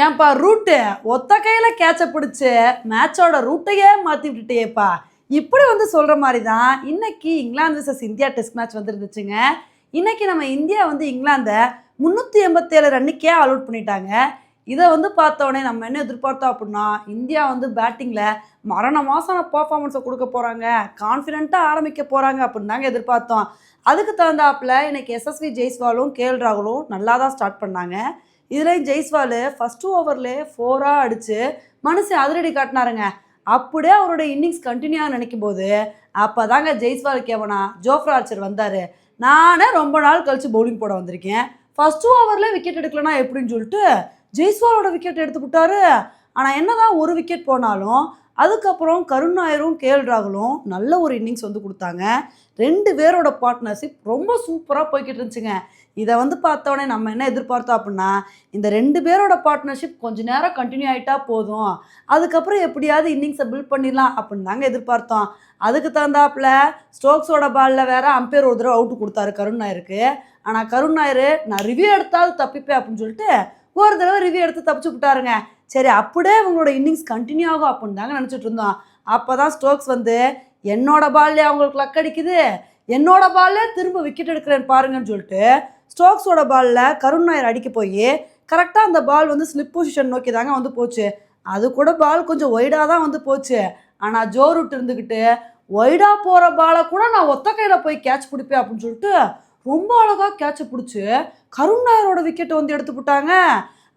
ஏன்பா ரூட்டு? ஒத்த கையில் கேட்சை பிடிச்சி மேட்சோட ரூட்டையே மாற்றி விட்டுட்டேப்பா இப்படி வந்து சொல்கிற மாதிரி தான் இன்னைக்கு England versus India test match வந்துருந்துச்சுங்க. இன்னைக்கு நம்ம இந்தியா வந்து இங்கிலாந்தை முந்நூற்றி எண்பத்தேழு ரன்னுக்கே ஆல் அவுட் பண்ணிட்டாங்க. இதை வந்து பார்த்த நம்ம என்ன எதிர்பார்த்தோம் அப்படின்னா இந்தியா வந்து பேட்டிங்கில் மரண மாசான பர்ஃபார்மன்ஸை கொடுக்க போகிறாங்க கான்ஃபிடென்ட்டாக ஆரம்பிக்க போகிறாங்க அப்படின்னு தாங்க எதிர்பார்த்தோம். அதுக்கு தகுந்தாப்புல எனக்கு எஸ்எஸ்வி ஜெய்ஸ்வாலும் கேஎல் ராகுலும் நல்லா தான் ஸ்டார்ட் பண்ணாங்க. இதுலேயும் ஜெய்ஸ்வால் ஃபஸ்ட்டு ஓவரில் ஃபோராக அடித்து மனுஷன் அதிரடி காட்டினாருங்க. அப்படியே அவரோட இன்னிங்ஸ் கண்டினியூ நினைக்கும் போது அப்போ தாங்க ஜெய்ஸ்வால் கேவனா ஜோஃப்ரா ஆர்ச்சர் வந்தார். நானே ரொம்ப நாள் கழித்து பவுலிங் போட வந்திருக்கேன். ஃபஸ்ட்டு ஓவரில் விக்கெட் எடுக்கலனா எப்படின்னு சொல்லிட்டு ஜெய்ஸ்வாலோட விக்கெட் எடுத்து விட்டாரு. ஆனால் என்னதான் ஒரு விக்கெட் போனாலும் அதுக்கப்புறம் கருண் நாயரும் கேஎல் ராகுலும் நல்ல ஒரு இன்னிங்ஸ் வந்து கொடுத்தாங்க. ரெண்டு பேரோட பார்ட்னர்ஷிப் ரொம்ப சூப்பராக போய்கிட்டு இருந்துச்சுங்க. இதை வந்து பார்த்தோன்னே நம்ம என்ன எதிர்பார்த்தோம் அப்படின்னா இந்த ரெண்டு பேரோட பார்ட்னர்ஷிப் கொஞ்ச நேரம் கண்டினியூ ஆகிட்டா போதும். அதுக்கப்புறம் எப்படியாவது இன்னிங்ஸை பில்ட் பண்ணிடலாம் அப்படின்னு தாங்க எதிர்பார்த்தோம். அதுக்கு தகுந்தாப்புல ஸ்டோக்ஸோட பாலில் வேற அம்பேர் ஒரு தடவை அவுட்டு கொடுத்தாரு கருண் நாயருக்கு. ஆனால் கருண் நாயர் நான் ரிவ்யூ எடுத்தாவது தப்பிப்பேன் அப்படின்னு சொல்லிட்டு ஒரு தடவை ரிவ்யூ எடுத்து தப்பிச்சு விட்டாருங்க. சரி அப்படியே இவங்களோட இன்னிங்ஸ் கண்டினியூ ஆகும் அப்படின்னு தாங்க நினச்சிட்டு இருந்தோம். அப்போ தான் ஸ்டோக்ஸ் வந்து என்னோட பால்லே அவங்களுக்கு லக் அடிக்குது. என்னோட பால்லே திரும்ப விக்கெட் எடுக்கிறேன் பாருங்கன்னு சொல்லிட்டு ஸ்டோக்ஸோட பாலில் கருண் நாயர் அடிக்க போய் கரெக்டாக அந்த பால் வந்து ஸ்லிப் பொசிஷன் நோக்கி தாங்க வந்து போச்சு. அது கூட பால் கொஞ்சம் ஒய்டாக தான் வந்து போச்சு. ஆனால் ஜோ ரூட் இருந்துக்கிட்டு ஒய்டாக போகிற பாலை கூட நான் ஒத்த கையில் போய் கேட்ச் பிடிப்பேன் அப்படின்னு சொல்லிட்டு ரொம்ப அழகாக கேட்சை பிடிச்சி கருண் நாயரோட விக்கெட்டை வந்து எடுத்து விட்டாங்க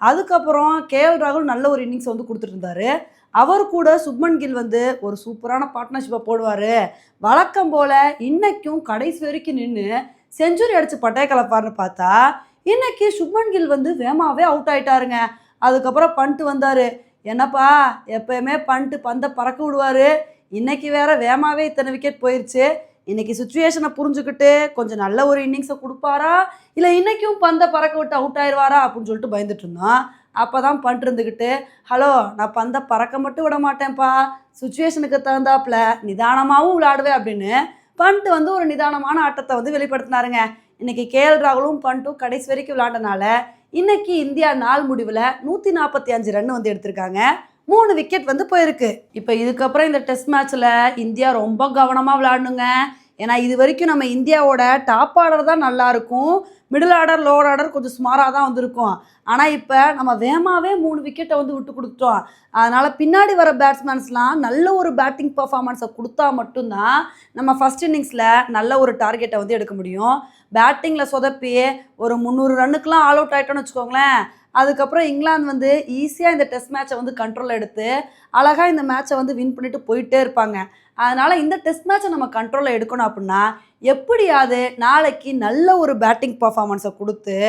அதுக்கப்புறம் கேஎல் ராகுல் நல்ல ஒரு இன்னிங்ஸ் வந்து கொடுத்துட்டு இருந்தாரு அவர் கூட சுப்மன் கில் வந்து ஒரு சூப்பரான பார்ட்னர்ஷிப்பை போடுவார். வழக்கம் போல் இன்னைக்கும் கடைசி வரைக்கும் நின்று செஞ்சுரி அடித்து பட்டைய கலப்பார்னு பார்த்தா இன்னைக்கு சுப்மன் கில் வந்து வேமாவே அவுட் ஆயிட்டாருங்க. அதுக்கப்புறம் பண்ட்டு வந்தார். என்னப்பா எப்பயுமே பண்ட்டு பந்தை பறக்க விடுவார். இன்னைக்கு வேற வேமாவே இத்தனை விக்கெட் போயிடுச்சு இன்னைக்கு சுச்சுவேஷனை புரிஞ்சுக்கிட்டு கொஞ்சம் நல்ல ஒரு இன்னிங்ஸை கொடுப்பாரா? இல்லை இன்னைக்கும் பந்தை பறக்க விட்டு அவுட் ஆயிடுவாரா அப்படின்னு சொல்லிட்டு பயந்துட்டு இருந்தோம் அப்போ தான் பண்ணிட்டு இருந்துக்கிட்டு ஹலோ நான் பந்தை பறக்க மட்டும் விட மாட்டேன்ப்பா. சுச்சுவேஷனுக்கு தகுந்தாப்புல நிதானமாகவும் விளையாடுவேன் அப்படின்னு பண்ட்டு வந்து ஒரு நிதானமான ஆட்டத்தை வந்து வெளிப்படுத்தினாருங்க. இன்னைக்கு கேஎல் ராகுலும் பண்ட்டும் கடைசி வரைக்கும் விளையாண்டனால இன்னைக்கு இந்தியா நாள் முடிவில் நூற்றி நாற்பத்தி அஞ்சு ரன் வந்து எடுத்திருக்காங்க. மூணு விக்கெட் வந்து போயிருக்கு. இப்போ இதுக்கப்புறம் இந்த டெஸ்ட் மேட்ச்சில் இந்தியா ரொம்ப கவனமாக விளாடணுங்க ஏன்னா இது வரைக்கும் நம்ம இந்தியாவோட டாப் ஆர்டர் தான் நல்லாயிருக்கும் மிடில் ஆர்டர் லோவர் ஆர்டர் கொஞ்சம் சுமாராக தான் வந்திருக்கும். ஆனால் இப்போ நம்ம வேகமாகவே மூணு விக்கெட்டை வந்து விட்டு கொடுத்துட்டோம். அதனால் பின்னாடி வர பேட்ஸ்மேன்ஸ்லாம் நல்ல ஒரு பேட்டிங் பர்ஃபார்மன்ஸை கொடுத்தா மட்டும்தான் நம்ம ஃபஸ்ட் இன்னிங்ஸில் நல்ல ஒரு டார்கெட்டை வந்து எடுக்க முடியும். பேட்டிங்கில் சொதப்பி ஒரு முந்நூறு ரன்னுக்கெலாம் ஆல் அவுட் ஆகிட்டோன்னு வச்சுக்கோங்களேன். அதுக்கப்புறம் இங்கிலாந்து வந்து ஈஸியாக இந்த டெஸ்ட் மேட்சை வந்து கண்ட்ரோல் எடுத்து அழகாக இந்த மேட்சை வந்து வின் பண்ணிட்டு போயிட்டே இருப்பாங்க. அதனால் இந்த டெஸ்ட் மேட்சை நம்ம கண்ட்ரோலில் எடுக்கணும் அப்படின்னா எப்படியாவது நாளைக்கு நல்ல ஒரு பேட்டிங் பர்ஃபார்மன்ஸை கொடுத்து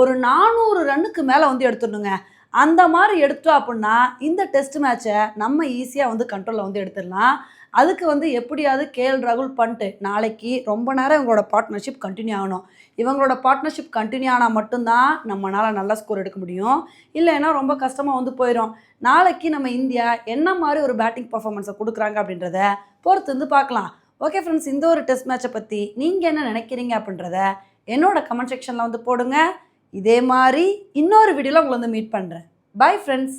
ஒரு நானூறு ரன்னுக்கு மேலே வந்து எடுத்துடணுங்க. அந்த மாதிரி எடுத்தோம் அப்படின்னா இந்த டெஸ்ட் மேட்சை நம்ம ஈஸியாக வந்து கண்ட்ரோலில் வந்து எடுத்துடலாம். அதுக்கு வந்து எப்படியாவது கேஎல் ராகுல் பண்ணிட்டு நாளைக்கு ரொம்ப நேரம் இவங்களோட பார்ட்னர்ஷிப் கண்டினியூ ஆகணும். இவங்களோட பார்ட்னர்ஷிப் கண்டினியூ ஆனால் மட்டும்தான் நம்மளால் நல்ல ஸ்கோர் எடுக்க முடியும். இல்லைன்னா ரொம்ப கஷ்டமாக வந்து போயிடும் நாளைக்கு நம்ம இந்தியா என்ன மாதிரி ஒரு பேட்டிங் பர்ஃபார்மன்ஸை கொடுக்குறாங்க அப்படின்றத பொறுத்து வந்து பார்க்கலாம். ஓகே ஃப்ரெண்ட்ஸ் இந்த ஒரு டெஸ்ட் மேட்சை பற்றி நீங்கள் என்ன நினைக்கிறீங்க அப்படின்றத என்னோட கமெண்ட் செக்ஷனில் வந்து போடுங்க. இதே மாதிரி இன்னொரு வீடியோவில் உங்களை வந்து மீட் பண்ணுறேன் பை ஃப்ரெண்ட்ஸ்